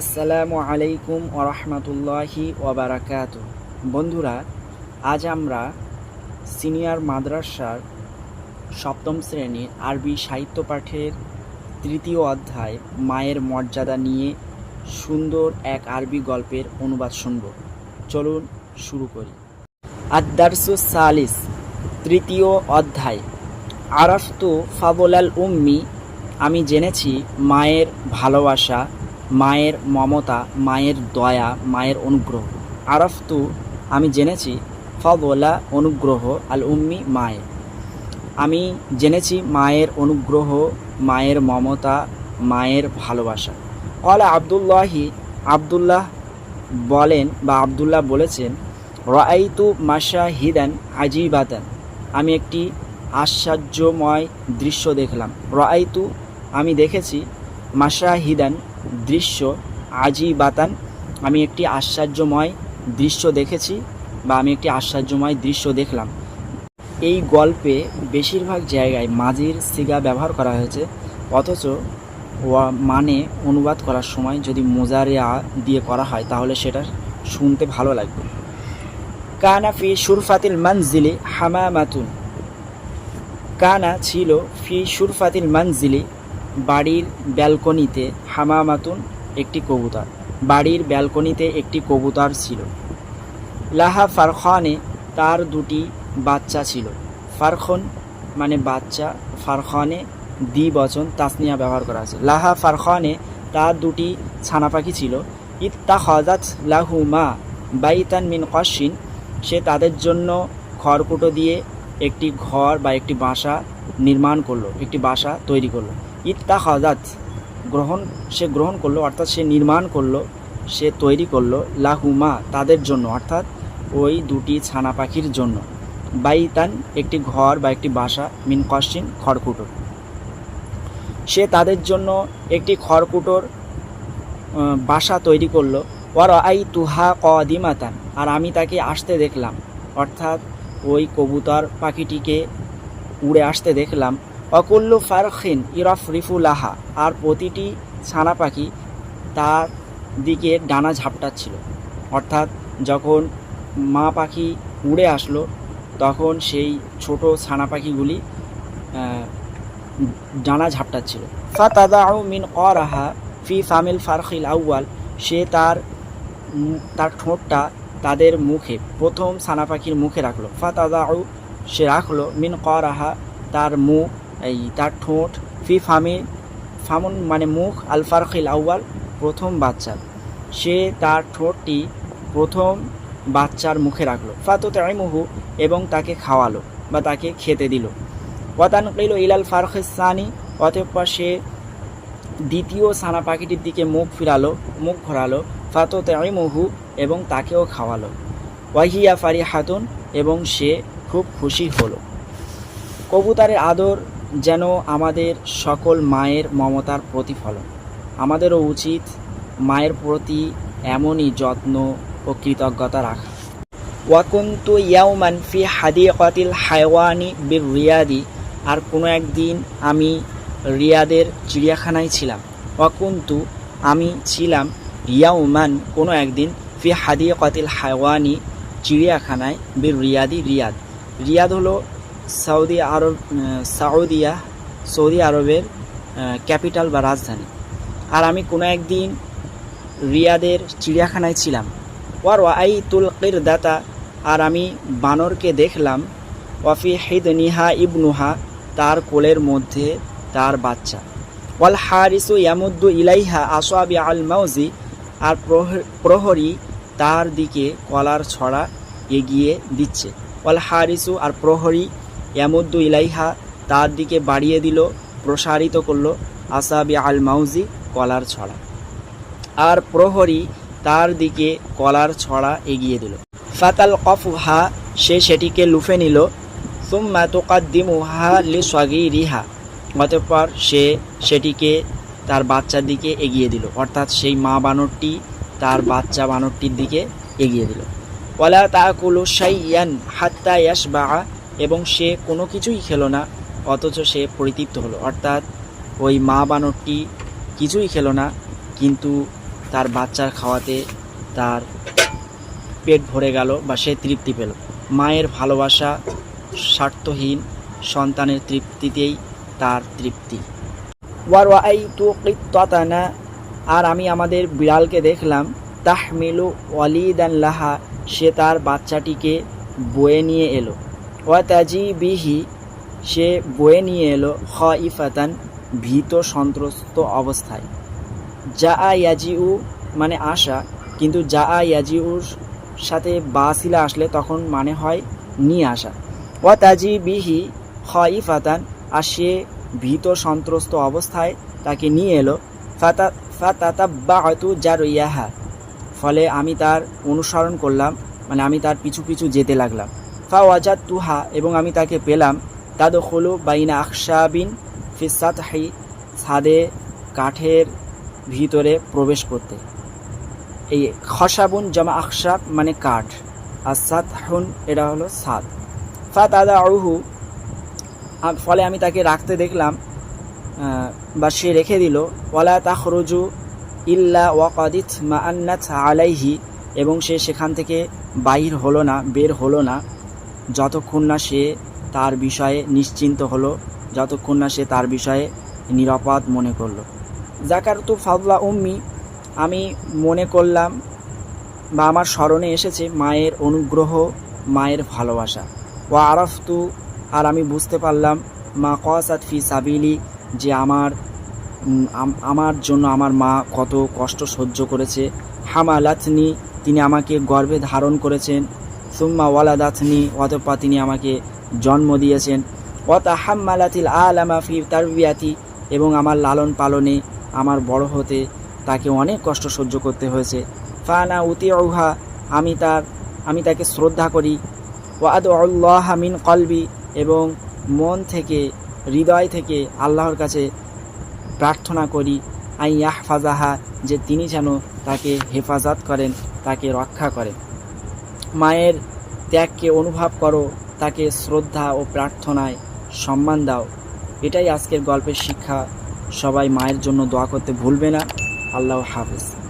আসসালামু আলাইকুম ওরহমতুল্লাহি ওবারাকাত বন্ধুরা, আজ আমরা সিনিয়র মাদ্রাসার সপ্তম শ্রেণির আরবি সাহিত্য পাঠের তৃতীয় অধ্যায়, মায়ের মর্যাদা নিয়ে সুন্দর এক আরবি গল্পের অনুবাদ শুনব। চলুন শুরু করি। আদারসু সালিস, তৃতীয় অধ্যায়। আরফতু ফাবলাল উম্মি, আমি জেনেছি মায়ের ভালোবাসা মায়ের মমতা, মায়ের দয়া, মায়ের অনুগ্রহ। আরফতু, আমি জেনেছি ফবলা অনুগ্রহ আল উম্মি মায়ের। আমি জেনেছি, মায়ের অনুগ্রহ, মায়ের মমতা, মায়ের ভালোবাসা। কলা আবদুল্লাহি, আবদুল্লাহ বলেন বা আবদুল্লাহ বলেছেন রাইতু মাসা হিদান আজিবাতান। আমি একটি আশ্চর্যময় দৃশ্য দেখলাম। রাইতু আমি দেখেছি মাসাহিদান দৃশ্য আজই বাতান। আমি একটি আশ্চর্যময় দৃশ্য দেখেছি বা আমি একটি আশ্চর্যময় দৃশ্য দেখলাম। এই গল্পে বেশিরভাগ জায়গায় মাঝির সিগা ব্যবহার করা হয়েছে, অথচ মানে অনুবাদ করার সময় যদি মোজারিয়া দিয়ে করা হয়, তাহলে সেটা শুনতে ভালো লাগবে। কানা ফি সুরফাতিল মানজিলি হামামাতুন। কানা ছিল ফি সুরফাতিল মানজিলি বাড়ির ব্যালকনিতে হামামাতুন একটি কবুতর। বাড়ির ব্যালকনিতে একটি কবুতর ছিল। লাহা ফারখানে তার দুটি বাচ্চা ছিল। ফারখন মানে বাচ্চা, ফারখানে দ্বি বচন তাসনিয়া ব্যবহার করা আছে। লাহা ফারখানে তার দুটি ছানা পাখি ছিল। ইত্তা হজাত লাহু মা বাইতান মিন কশিন সে তাদের জন্য খড়কুটো দিয়ে একটি ঘর বা একটি বাসা নির্মাণ করল, একটি বাসা তৈরি করল। ইত্তা হজাত গ্রহণ, সে গ্রহণ করল, অর্থাৎ সে নির্মাণ করল, সে তৈরি করল লাহুমা তাদের জন্য, অর্থাৎ ওই দুটি ছানা পাখির জন্য। বাইতান একটি ঘর বা একটি বাসা, মিন কশ্চিন খড়কুটোর। সে তাদের জন্য একটি খড়কুটোর বাসা তৈরি করল। ওর আই তুহা কদিমাতান, আর আমি তাকে আসতে দেখলাম। অর্থাৎ ওই কবুতর পাখিটিকে উড়ে আসতে দেখলাম। অকুল্লু ফারখিন ইরফ রিফুলাহা আর প্রতিটি ছানা পাখি তার দিকে ডানা ঝাপটাচ্ছিল। অর্থাৎ যখন মা পাখি উড়ে আসলো, তখন সেই ছোট ছানা পাখিগুলি ডানা ঝাপটাচ্ছিল। ফাতাদাউ মিন অরাহা ফি ফামিল ফারখিল আউয়াল, সে তার তার ঠোঁটটা তাদের মুখে, প্রথম ছানা পাখির মুখে রাখল। ফা ফাতাদাউ সে রাখল, মিন করাহা তার মুখ এই তার ঠোঁট, ফি ফামি, ফামুন মানে মুখ, আল ফারখিল আউয়াল, প্রথম বাচ্চার। সে তার ঠোঁটটি প্রথম বাচ্চার মুখে রাখল। ফাতু তাইমুহু এবং তাকে খাওয়ালো বা তাকে খেতে দিল। ওয়াতান কিল ইলাল ফারখিসানি অতঃপর সে দ্বিতীয় সানা পাখিটির দিকে মুখ ফিরালো, মুখ ঘোরালো ফাতো তাইমুহু এবং তাকেও খাওয়ালো। ওয়াহিয়া ফারি হাতুন এবং সে খুব খুশি হলো। কবুতারের আদর যেন আমাদের সকল মায়ের মমতার প্রতিফলন। আমাদেরও উচিত মায়ের প্রতি এমনই যত্ন ও কৃতজ্ঞতা রাখা। ওয়াকুন্তু ইয়াউমান ফি হাদিকাতিল হায়ওয়ানি বির রিয়াদি আর কোনো একদিন আমি রিয়াদের চিড়িয়াখানায় ছিলাম। ওয়াকুন্তু আমি ছিলাম ইয়াউমান কোনো একদিন ফি হাদিকাতিল হায়ওয়ানি চিড়িয়াখানায় বির রিয়াদি রিয়াদ। রিয়াদ হলো সৌদি আরব সাউদিয়া, সৌদি আরবের ক্যাপিটাল বা রাজধানী। আর আমি কোনো একদিন রিয়াদের চিড়িয়াখানায় ছিলাম। ওয়ার আই তুল দাতা আর আমি বানরকে দেখলাম। ওয়াফি হিদ নিহা ইবনুহা, তার কোলের মধ্যে তার বাচ্চা। ওয়াল হারিসু ইয়ামুদ্দু ইলাইহা আসোয়াবি আল মাউজি, আর প্রহ- প্রহরী তার দিকে কলার ছড়া এগিয়ে দিচ্ছে। ওয়াল হারিসু আর প্রহরী ইয়ামুদ্দু ইলাইহা, তার দিকে বাড়িয়ে দিল, প্রসারিত করল আসাবি আল মাউজি কলার ছড়া। আর প্রহরী তার দিকে কলার ছড়া এগিয়ে দিল। ফাতাল কফুহা, সে সেটিকে লুফে নিল। সুম্মা তুকাদ্দিমুহা লি রিহা অতঃপর সে সেটিকে তার বাচ্চার দিকে এগিয়ে দিল। অর্থাৎ সেই মা বানরটি তার বাচ্চা বানরটির দিকে এগিয়ে দিল। ওয়ালা তাকুলু শাইয়ান হাত্তা ইয়াসবা এবং সে কোনো কিছুই খেলো না, অথচ সে পরিতৃপ্ত হলো। অর্থাৎ ওই মা বানরটি কিছুই খেলো না, কিন্তু তার বাচ্চার খাওয়াতে তার পেট ভরে গেল বা সে তৃপ্তি পেল। মায়ের ভালোবাসা স্বার্থহীন, সন্তানের তৃপ্তিতেই তার তৃপ্তি। ওয়ারওয়াইতু কিত্তাতানা, আর আমি আমাদের বিড়ালকে দেখলাম, তাহমিলু ওয়ালিদান লাহা, সে তার বাচ্চাটিকে বয়ে নিয়ে এলো। ওয়াতাজি বিহি সে বয়ে নিয়ে এলো খ ইফাতান ভীত সন্ত্রস্ত অবস্থায়। যা আ ইয়াজিউ মানে আসা কিন্তু যা আ ইয়াজিউর সাথে বাসিলা আসলে তখন মানে হয় নিয়ে আসা ওয়া তাজি বিহি খ ইফাতান আর সে ভীত সন্ত্রস্ত অবস্থায় তাকে নিয়ে এলো, ফাতা, ফাতাতাব্বাআতু জারইয়াহা। ফলে আমি তার অনুসরণ করলাম মানে আমি তার পিছু পিছু যেতে লাগলাম। ফা ওয়াজাদ তুহা এবং আমি তাকে পেলাম। তাদ হলো বাইনা আকশাবিন ফিসাতহি ছাদে, কাঠের ভিতরে প্রবেশ করতে। এই খসাবুন জামা আকশাব মানে কাঠ, আর সাত হুন এটা হলো সাদ ফা তাদা আউহু ফলে আমি তাকে রাখতে দেখলাম বা সে রেখে দিল, ওয়ালা তাখরুজু ইল্লা ওয়াকাদিত মা আন্নাত আলাইহি, এবং সে সেখান থেকে বাইর হলো না, বের হলো না। যতক্ষণ না সে তার বিষয়ে নিশ্চিন্ত হলো, যতক্ষণ না সে তার বিষয়ে নিরাপদ মনে করল। জাকারতু ফাদলা উম্মি, আমি মনে করলাম বা আমার স্মরণে এসেছে মায়ের অনুগ্রহ, মায়ের ভালোবাসা। ও আরফতু, আর আমি বুঝতে পারলাম, মা কসাত ফি সাবিলি, যে আমার আমার জন্য আমার মা কত কষ্ট সহ্য করেছে। হামালাতনি, তিনি আমাকে গর্বে ধারণ করেছেন। সুম্মা ওয়ালাদাতনি অতঃপর তিনি আমাকে জন্ম দিয়েছেন। ওয়াতা হাম্মালাতিল আলামা ফি তারবিয়াতি, এবং আমার লালন পালনে আমার বড় হতে তাকে অনেক কষ্ট সহ্য করতে হয়েছে। ফানা উতি উহা আমি তার, আমি তাকে শ্রদ্ধা করি। ওয়াদ আল্লাহ মিন কলবি, এবং মন থেকে, হৃদয় থেকে আল্লাহর কাছে প্রার্থনা করি আই ইয়াহফাজাহা যে তিনি যেন তাকে হেফাজত করেন, তাকে রক্ষা করেন। মায়ের ত্যাগকে অনুভব করো, তাকে শ্রদ্ধা ও প্রার্থনায় সম্মান দাও। এটাই আজকের গল্পের শিক্ষা। সবাই মায়ের জন্য দোয়া করতে ভুলবে না। আল্লাহ হাফিজ।